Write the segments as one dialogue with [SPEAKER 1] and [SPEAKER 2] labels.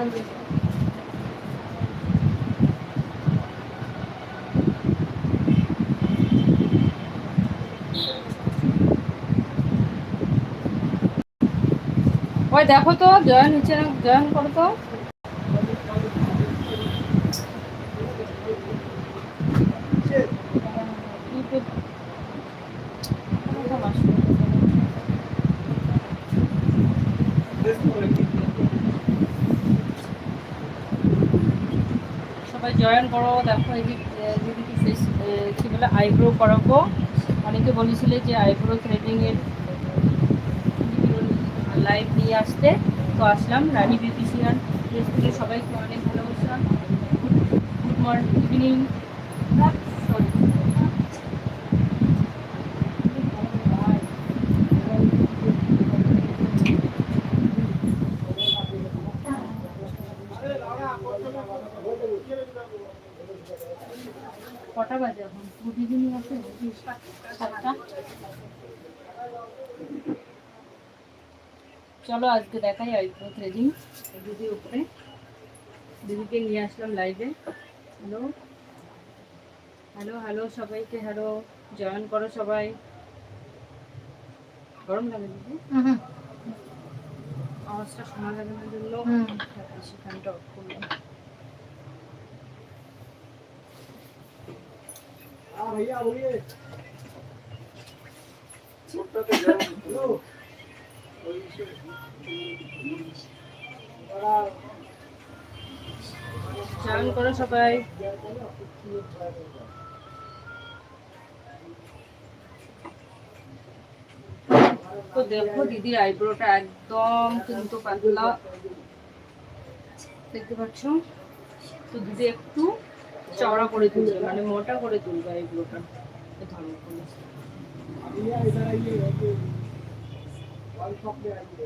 [SPEAKER 1] ওই দেখো তো জয়েন হচ্ছে না জয়েন করো তো ইউটিউব সবাই জয়েন করো, দেখো এই দিদি কি বলে আইব্রো করাবো। অনেকে বলেছিলে যে আইব্রো থ্রেডিংয়ের লাইভ নিয়ে আসতে। তো আসলাম, রানী বিউটিশিয়ান। থেকে সবাইকে অনেক ভালোবাসা। গুড মর্নিং ইভিনিং কটা বাজে এখন প্রতিদিনই আছে সাতটা। চলো আজকে দেখাই আইব্রো থ্রেডিং দিদির উপরে। দিদিকে নিয়ে আসলাম লাইভে হ্যালো হ্যালো হ্যালো সবাইকে হ্যালো জয়েন করো সবাই। গরম লাগে দিদি? আওয়াজটা শোনা যাবে না জন্য সেখানটা অফ করলাম।
[SPEAKER 2] भैया बोलिए
[SPEAKER 1] জয়েন করো সবাই তো দেখো দিদির আইব্রোটা একদম কিন্তু পাতলা দেখতে পাচ্ছ তো দিদি একটু চওড়া করে তুলবে মানে মোটা করে তুলবে আইব্রোটা ধরো করে।
[SPEAKER 2] भैया इधर आइए वन शॉप में आइए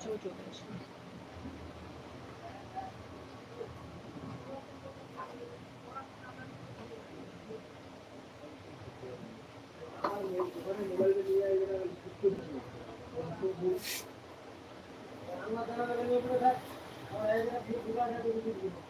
[SPEAKER 1] হালকা অঞ্চল চলে আসবে
[SPEAKER 2] फोन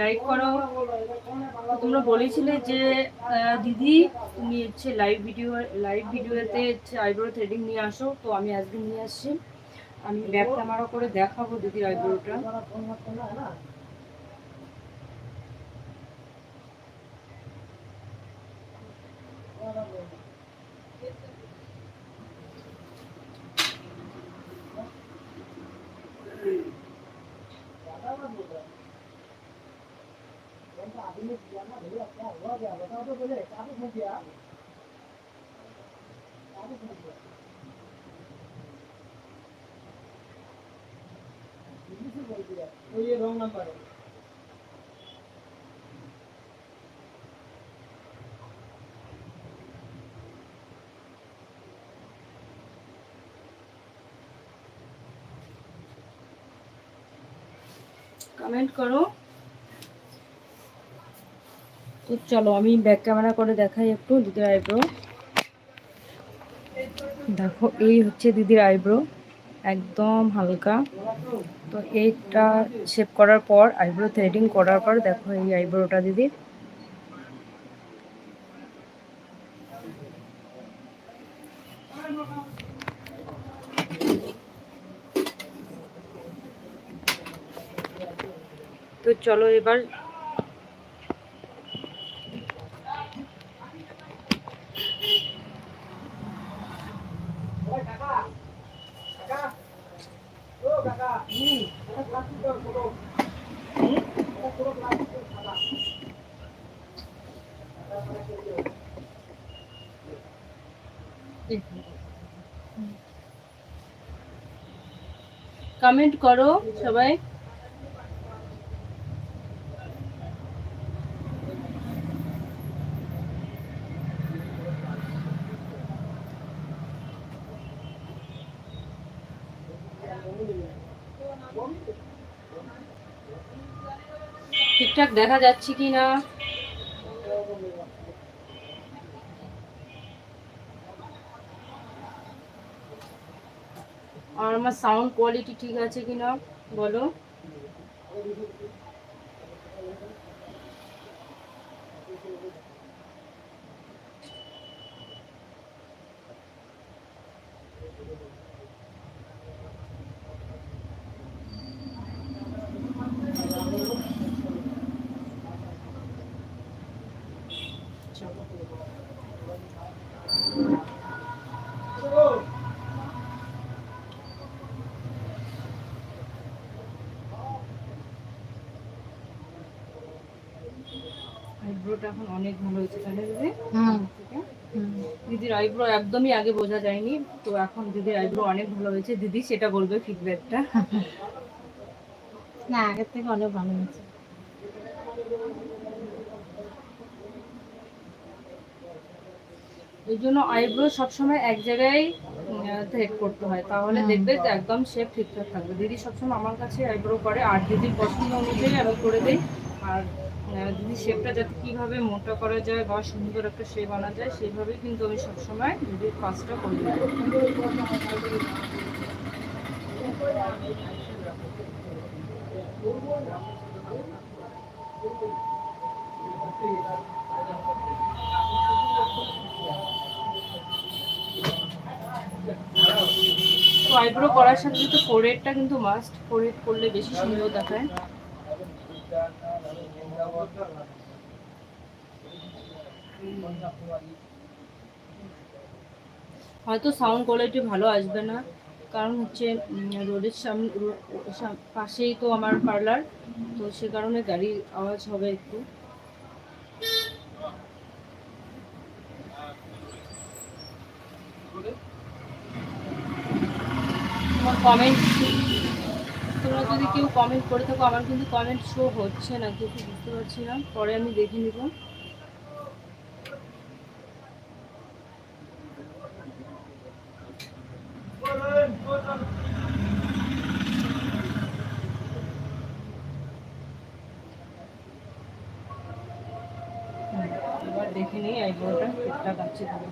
[SPEAKER 1] লাইভ করো তোমরা বলেছিলে যে দিদি, তুমি হচ্ছে লাইভ ভিডিও লাইভ ভিডিওতে হচ্ছে আইব্রো থ্রেডিং নিয়ে আসো, তো আমি আজকে নিয়ে আসছি আমি ব্যাক ক্যামেরা করে দেখাবো দিদির আইব্রোটা
[SPEAKER 2] Thank you. तो ये रॉन्ग नंबर है
[SPEAKER 1] कमेंट करो। তো চলো, আমি ব্যাক ক্যামেরা করে দেখাই একটু দিদির আইব্রো দেখো, এই হচ্ছে দিদির আইব্রো একদম হালকা। তো এইটা শেপ করার পর আইব্রো থ্রেডিং করার পর দেখো এই আইব্রোটা দিদির তো চলো এবার কমেন্ট করো সবাই। ঠিকঠাক দেখা যাচ্ছে কি না আর আমার সাউন্ড কোয়ালিটি ঠিক আছে কি না বলো? আইব্রোটা এখন অনেক ভালো হয়েছে তাহলে দিদি? দিদির আইব্রো একদমই আগে বোঝা যায়নি তো এখন দিদির আইব্রো অনেক ভালো হয়েছে। দিদি সেটা বলবে ফিডব্যাকটা
[SPEAKER 3] না আগের থেকে অনেক ভালো হয়েছে।
[SPEAKER 1] এই জন্য আইব্রো সবসময় এক জায়গায় থ্রেড করতে হয়। তাহলে দেখবে একদম শেপ ঠিকঠাক থাকবে। দিদি সবসময় আমার কাছে আইব্রো করে আর দিদির পছন্দ অনুযায়ী আমি করে দিই। আর আহ, দিদির শেপটা যাতে কীভাবে মোটা করা যায় বা সুন্দর একটা শেপ আনা যায় সেইভাবেই কিন্তু আমি সবসময় দিদির কাজটা করে আইব্রো করার সাথে সাথে ফোরহেডটা কিন্তু মাস্ট ফোরহেড করলে বেশি সুন্দর দেখায়। হয়তো সাউন্ড কোয়ালিটি ভালো আসবে না, কারণ হচ্ছে রোডের সামনে সাম- পাশেই তো আমার পার্লার তো সে কারণে গাড়ির আওয়াজ হবে একটু। কমেন্ট যদি কেউ কমেন্ট করে থাকো, আমার কিন্তু কমেন্ট শো হচ্ছে না কিছু বুঝতে পারছি না? পরে আমি দেখে নিব। দেখে নিই আইব্রোটা ঠিকঠাক আছে কিনা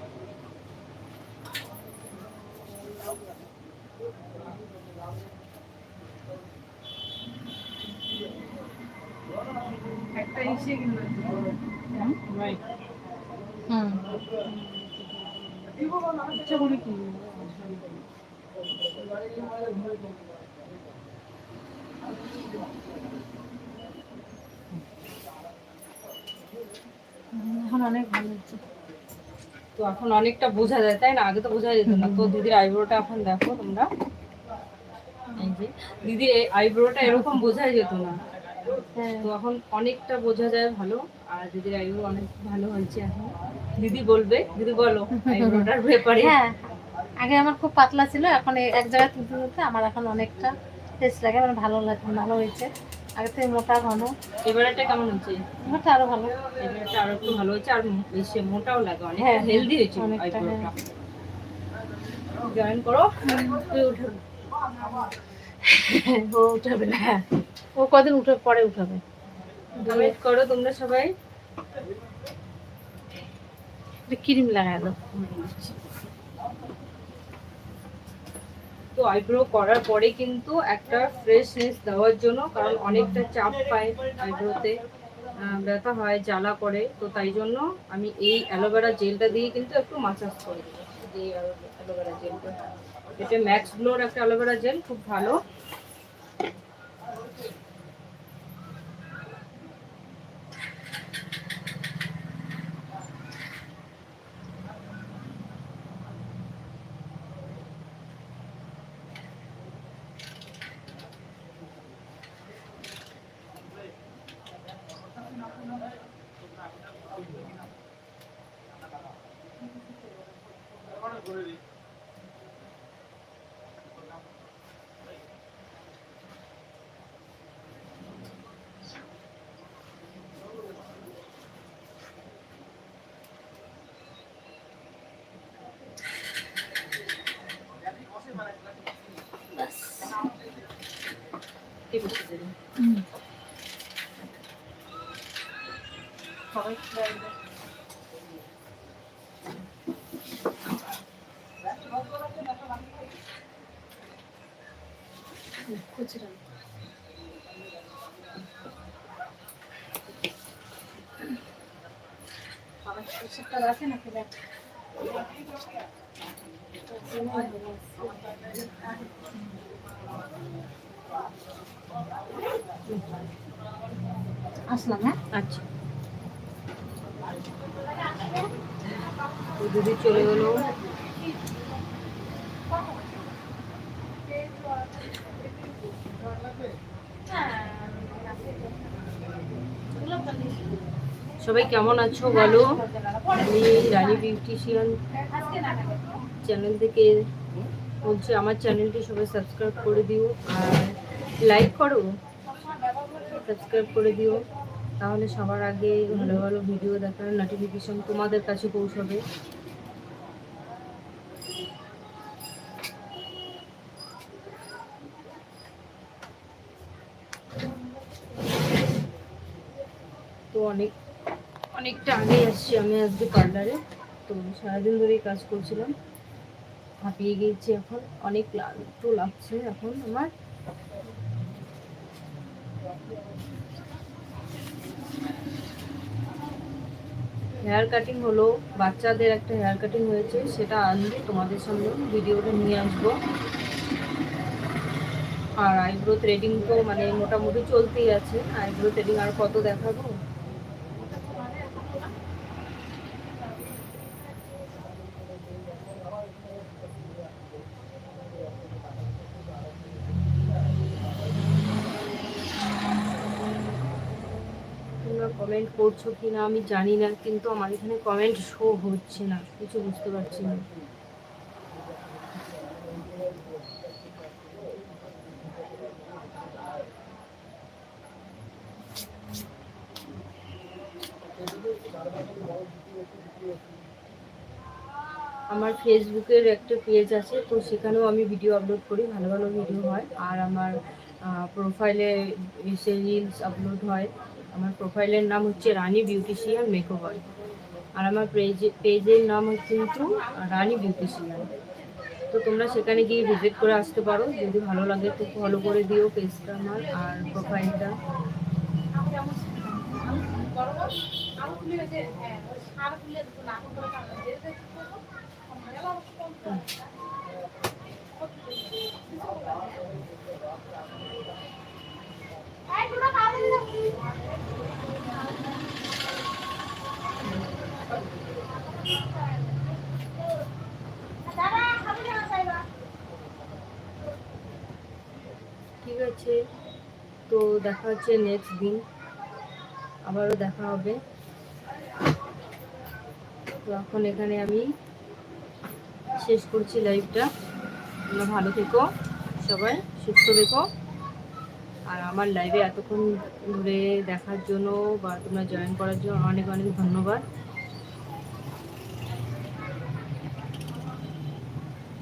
[SPEAKER 1] একটা ইসে কিন্তু রাইট
[SPEAKER 3] হুম
[SPEAKER 1] ইচ্ছা করি কি
[SPEAKER 3] এখন অনেক ভালো হচ্ছে
[SPEAKER 1] তো এখন অনেকটা বোঝা যায় তাই না? আগে তো বোঝা যেত না। তো দিদির আইব্রোটা এখন দেখো তোমরা। এই যে দিদির আইব্রোটা এরকম বোঝাই যেত না।
[SPEAKER 3] হ্যাঁ।
[SPEAKER 1] তো এখন অনেকটা বোঝা যায় ভালো। আর দিদির আইব্রো অনেক ভালো হয়েছে এখন। দিদি বলবে দিদি বলো আইব্রোটার ব্যাপারে।
[SPEAKER 3] হ্যাঁ আগে আমার খুব পাতলা ছিল এখন এক জায়গায় তুলতে তুলতে আমার এখন অনেকটা টেস্ট লাগে মানে ভালো লাগে ভালো হয়েছে। আগে থেকে মোটা ঘন
[SPEAKER 1] এবারেটা কেমন হচ্ছে?
[SPEAKER 3] এবারটা আরও ভালো।
[SPEAKER 1] এবারেটা আরও একটু ভালো হয়েছে আর বেশি মোটাও লাগে অনেক
[SPEAKER 3] হ্যাঁ,
[SPEAKER 1] হেলদি হয়েছে
[SPEAKER 3] অনেকটা,
[SPEAKER 1] আইব্রোটা জয়েন করো তুই উঠে
[SPEAKER 3] ও উঠাবে না। ও কদিন উঠে পরে উঠাবে।
[SPEAKER 1] কমেন্ট করো তোমরা সবাই।
[SPEAKER 3] ক্রিম লাগাই দাও
[SPEAKER 1] তো আইব্রো করার পরে কিন্তু একটা ফ্রেশনেস দেওয়ার জন্য, কারণ অনেকটা চাপ পায় আইব্রোতে ব্যথা হয়, জ্বালা করে। তো তাই জন্য আমি এই অ্যালোভেরা জেলটা দিয়ে কিন্তু একটু মাসাজ করি এই অ্যালোভেরা জেলটা। এটা ম্যাক্স গ্লোর একটা অ্যালোভেরা জেল, খুব ভালো। কি বলতে চাই? সবাই খেয়ে আসবে।
[SPEAKER 3] খুচরা আছে নাকি দেখ আসলাম হ্যাঁ
[SPEAKER 1] আচ্ছা তো দিদি চলে গেলো সবাই কেমন আছো বলো? আমি রানী বিউটিশিয়ান চ্যানেল থেকে বলছি, আমার চ্যানেলটি সবাই সাবস্ক্রাইব করে দিও আর লাইক করো সাবস্ক্রাইব করে দিও। তাহলে সবার আগে ভালো ভালো ভিডিও দেখার নোটিফিকেশন তোমাদের কাছে পৌঁছাবে। তো অনেক অনেকটা আগে আসছি আমি আজকে পার্লারে তো সারাদিন ধরেই কাজ করছিলাম। হাঁপিয়ে গিয়েছি এখন। অনেক ক্লান্ত লাগছে এখন আমার। হেয়ার কাটিং হলো, বাচ্চাদের একটা হেয়ার কাটিং হয়েছে, সেটা আনলে তোমাদের সামনে। ভিডিওটা নিয়ে আসব। আর আইব্রো থ্রেডিং তো মানে মোটামুটি চলতেই আছে। আইব্রো থ্রেডিং আর কত দেখাবো তোমরা কমেন্ট করছ কি না আমি জানি না, কিন্তু আমার এখানে কমেন্ট শো হচ্ছে না, কিছু বুঝতে পারছি না। আমার ফেসবুকের একটা পেজ আছে, তো সেখানেও আমি ভিডিও আপলোড করি, ভালো ভালো ভিডিও হয়। আর আমার প্রোফাইলে এসে রিলস আপলোড হয়। আমার প্রোফাইলের নাম হচ্ছে রানী বিউটিশিয়ান মেকওভার আর আমার পেজে পেজের নাম হচ্ছে কিন্তু রানী বিউটিশিয়ান তো তোমরা সেখানে গিয়ে ভিজিট করে আসতে পারো। যদি ভালো লাগে তো ফলো করে দিও পেজটা আমার আর প্রোফাইলটা ঠিক আছে তো দেখা হচ্ছে নেক্সট দিন। আবারও দেখা হবে। তো এখন এখানে আমি শেষ করছি লাইভটা তোমরা ভালো থেকো, সবাই সুস্থ থেকো। আর আমার লাইভে এতক্ষণ ধরে দেখার জন্য বা তোমরা জয়েন করার জন্য অনেক অনেক ধন্যবাদ।